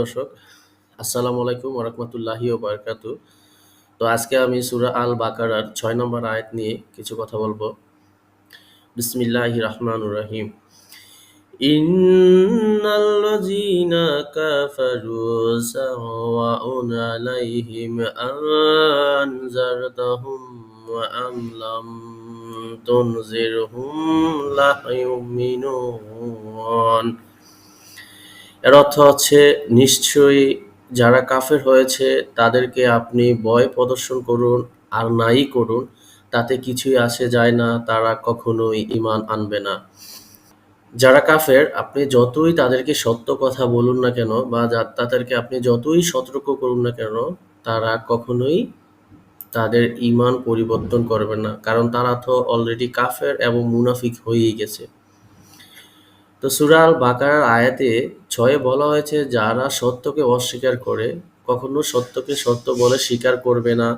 দর্শক, আসসালামু আলাইকুম ওরহমতুল্লাহি বারকাতু তো আজকে আমি সুরা আল বাকারার ছয় নম্বর আয়াত নিয়ে কিছু কথা বলব। বিসমিল্লাহ রহমান রহিম। কাফারু সাওয়াউন আলাইহিম আনজারতাহুম ওয়া আম লাম তুনজিরহুম লা ইউমিনুন এর অর্থ হচ্ছে নিশ্চয়ই যারা কাফের হয়েছে, তাদেরকে আপনি ভয় প্রদর্শন করুন আর নাই করুন, তাতে কিছুই আসে যায় না, তারা কখনোই ইমান আনবে না। যারা কাফের, আপনি যতই তাদেরকে সত্য কথা বলুন না কেন, বা তাদেরকে আপনি যতই সতর্ক করুন না কেন, তারা কখনোই তাদের ইমান পরিবর্তন করবে না। কারণ তারা তো অলরেডি কাফের এবং মুনাফিক হয়েই গেছে। তো সূরা আল বাকারার আয়াতে ছয়ে বলা হয়েছে, যারা সত্যকে অস্বীকার করে, কখনো সত্যকে সত্য বলে স্বীকার করবে না,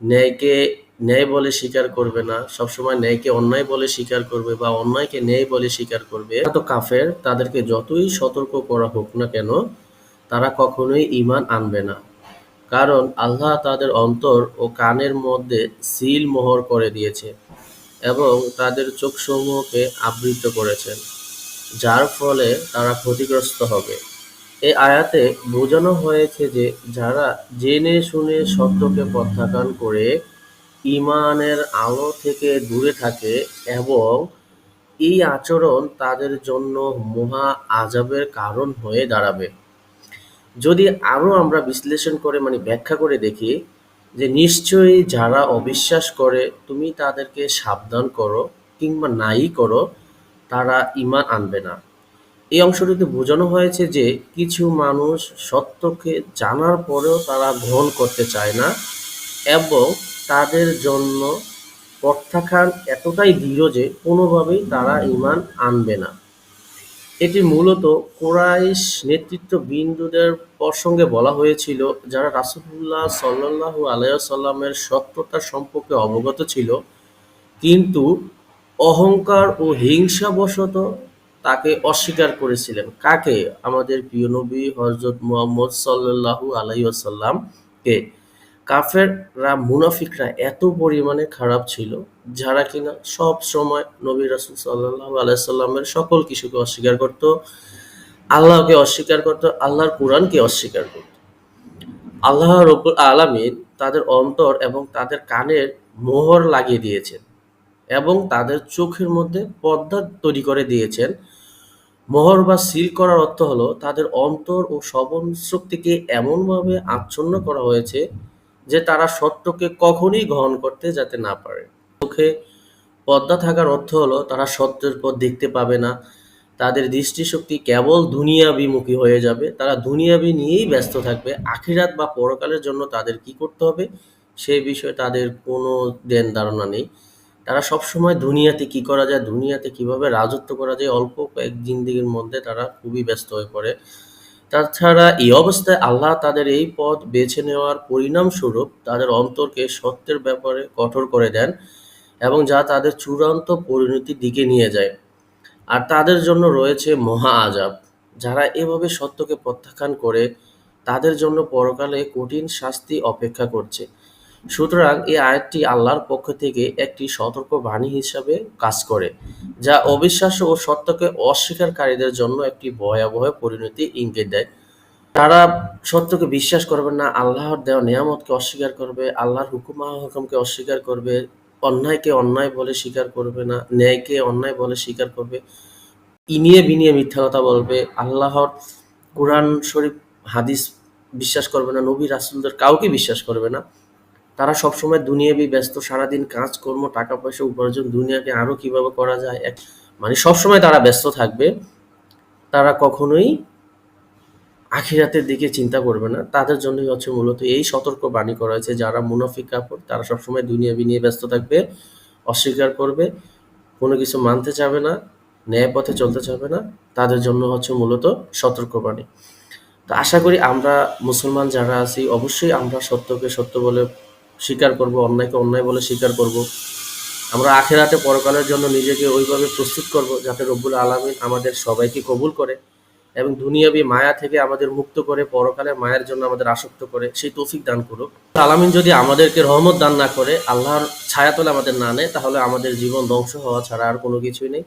ন্যায়কে ন্যায় বলে স্বীকার করবে না, সবসময় ন্যায়কে অন্যায় বলে স্বীকার করবে বা অন্যায়কে ন্যায় বলে স্বীকার করবে। তো কাফের, তাদেরকে যতই সতর্ক করা হোক না কেন, তারা কখনোই ঈমান আনবে না। কারণ আল্লাহ তাদের অন্তর ও কানের মধ্যে সিল মোহর করে দিয়েছে এবং তাদের চোখসমূহকে আবৃত করেছেন। যার ফলে তারা ক্ষতিগ্রস্ত হবে। এই আয়াতে বোঝানো হয়েছে যে যারা জেনে শুনে সত্যকে প্রত্যাখ্যান করে ঈমানের আলো থেকে দূরে থাকে এবং এই আচরণ তাদের জন্য মহা আযাবের কারণ হয়ে দাঁড়াবে। যদি আরও আমরা বিশ্লেষণ করে মানে ব্যাখ্যা করে দেখি যে নিশ্চয়ই যারা অবিশ্বাস করে, তুমি তাদেরকে সাবধান করো কিংবা নাই করো তারা ঈমান আনবে না। এই অংশটিতে বোঝানো হয়েছে যে কিছু মানুষ সত্যকে জানার পরেও তারা গ্রহণ করতে চায় না এবং তাদের জন্য প্রত্যাখ্যান এতটাই দৃঢ় যে কোনোভাবেই তারা ঈমান আনবে না। এটি মূলত কুরাইশ নেতৃত্ববৃন্দদের প্রসঙ্গে বলা হয়েছিল, যারা রাসূলুল্লাহ সাল্লাল্লাহু আলাইসাল্লামের সত্যতা সম্পর্কে অবগত ছিল। কিন্তু অহংকার ও হিংসাবশত তাকে অস্বীকার করেছিলেন। কাকে? আমাদের প্রিয় নবী হযরত মুহাম্মদ সাল্লাল্লাহু আলাইহি কে? কাফেররা, মুনাফিকরা এত পরিমাণে খারাপ ছিল, যারা কিনা সব সময় নবী রাসূল সাল্লাল্লাহু আলাইহি সাল্লামের সকল কিছুকে অস্বীকার করত, আল্লাহকে অস্বীকার করত, আল্লাহর কোরআনকে অস্বীকার করত। আল্লাহ রব্বুল আলামিন তাদের অন্তর এবং তাদের কানের মোহর লাগিয়ে দিয়েছেন। এবং তাদের চোখের মধ্যে পর্দা তৈরি করে দিয়েছেন। মোহর বা সিল করার অর্থ হলো, তাদের অন্তর ও শ্রবণ শক্তিকে এমনভাবে আচ্ছন্ন করা হয়েছে যে তারা সত্যকে কখনই গ্রহণ করতে যাতে না পারে। চোখে পর্দা থাকার অর্থ হলো, তারা সত্যের পথ দেখতে পাবে না। তাদের দৃষ্টিশক্তি কেবল দুনিয়াবিমুখী হয়ে যাবে। তারা দুনিয়াবি নিয়েই ব্যস্ত থাকবে। আখিরাত বা পরকালের জন্য তাদের কি করতে হবে সেই বিষয়ে তাদের কোনো দেন ধারণা নেই। তারা সবসময় দুনিয়াতে কি করা যায়, দুনিয়াতে কীভাবে রাজত্ব করা যায়, অল্প কয়েক জিন্দিগির মধ্যে তারা খুবই ব্যস্ত হয়ে পড়ে। তাছাড়া এই অবস্থায় আল্লাহ তাদের এই পথ বেছে নেওয়ার পরিণামস্বরূপ তাদের অন্তরকে সত্যের ব্যাপারে কঠোর করে দেন এবং যা তাদের চূড়ান্ত পরিণতির দিকে নিয়ে যায়। আর তাদের জন্য রয়েছে মহা আজাব যারা এভাবে সত্যকে প্রত্যাখ্যান করে তাদের জন্য পরকালে কঠিন শাস্তি অপেক্ষা করছে। সুতরাং এই আয়াতটি আল্লাহর পক্ষ থেকে একটি সতর্ক বাণী হিসাবে কাজ করে, যা অবিশ্বাস ও সত্যকে অস্বীকারীদের জন্য একটি ভয়াবহ পরিণতি ইঙ্গিত দেয়। তারা সত্যকে বিশ্বাস করবে না, আল্লাহর দেওয়া নিয়ামতকে অস্বীকার করবে, আল্লাহর হুকুম হুকুমকে অস্বীকার করবে, অন্যায়কে অন্যায় বলে স্বীকার করবে না, ন্যায়কে অন্যায় বলে স্বীকার করবে, ইনিয়ে বিনিয়ে মিথ্যা কথা বলবে, আল্লাহর কোরআন শরীফ হাদিস বিশ্বাস করবে না, নবী রাসুলদের কাউকে বিশ্বাস করবে না। তারা সবসময় দুনিয়াবি ব্যস্ত, সারাদিন কাজকর্ম টাকা পয়সা, উপার্জন, দুনিয়াকে আরও কীভাবে করা যায়, এক মানে সবসময় তারা ব্যস্ত থাকবে। তারা কখনোই আখিরাতের দিকে চিন্তা করবে না। তাদের জন্যই হচ্ছে মূলত এই সতর্ক বাণী করা হয়েছে, যারা মুনাফিক কাপড়, তারা সবসময় দুনিয়াবি নিয়ে ব্যস্ত থাকবে, অস্বীকার করবে, কোনো কিছু মানতে চাবে না, ন্যায় পথে চলতে চাবে না। তাদের জন্য হচ্ছে মূলত সতর্কবাণী তো আশা করি আমরা মুসলমান যারা আছি, অবশ্যই আমরা সত্যকে সত্য বলে স্বীকার করব, অন্যায়কে অন্যায় বলে স্বীকার করব। আমরা আখেরাতে পরকালের জন্য নিজেকে ওইভাবে প্রস্তুত করব যাতে রব্বুল আলামিন আমাদের সবাইকে কবুল করে এবং দুনিয়াবি মায়া থেকে আমাদের মুক্ত করে, পরকালের মায়ের জন্য আমাদের আসক্ত করে, সেই তৌফিক দান করুক। আলামিন যদি আমাদেরকে রহমত দান না করে, আল্লাহর ছায়াতলে আমাদের না নেয়, তাহলে আমাদের জীবন ধ্বংস হওয়া ছাড়া আর কোনো কিছুই নেই।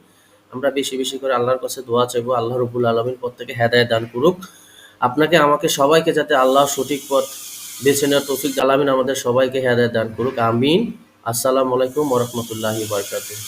আমরা বেশি বেশি করে আল্লাহর কাছে দোয়া চাইব, আল্লাহ রবুল আলমিন পথ থেকে হেদায় দান করুক। আপনাকে, আমাকে সবাইকে যাতে আল্লাহ সঠিক পথ বেছে নেওয়ার তৌফিক আলামিন আমাদের সবাইকে হেদায় দান করুক। আমিন। আসসালামু আলাইকুম ওরহমতুল্লাহি বারকাতুহ।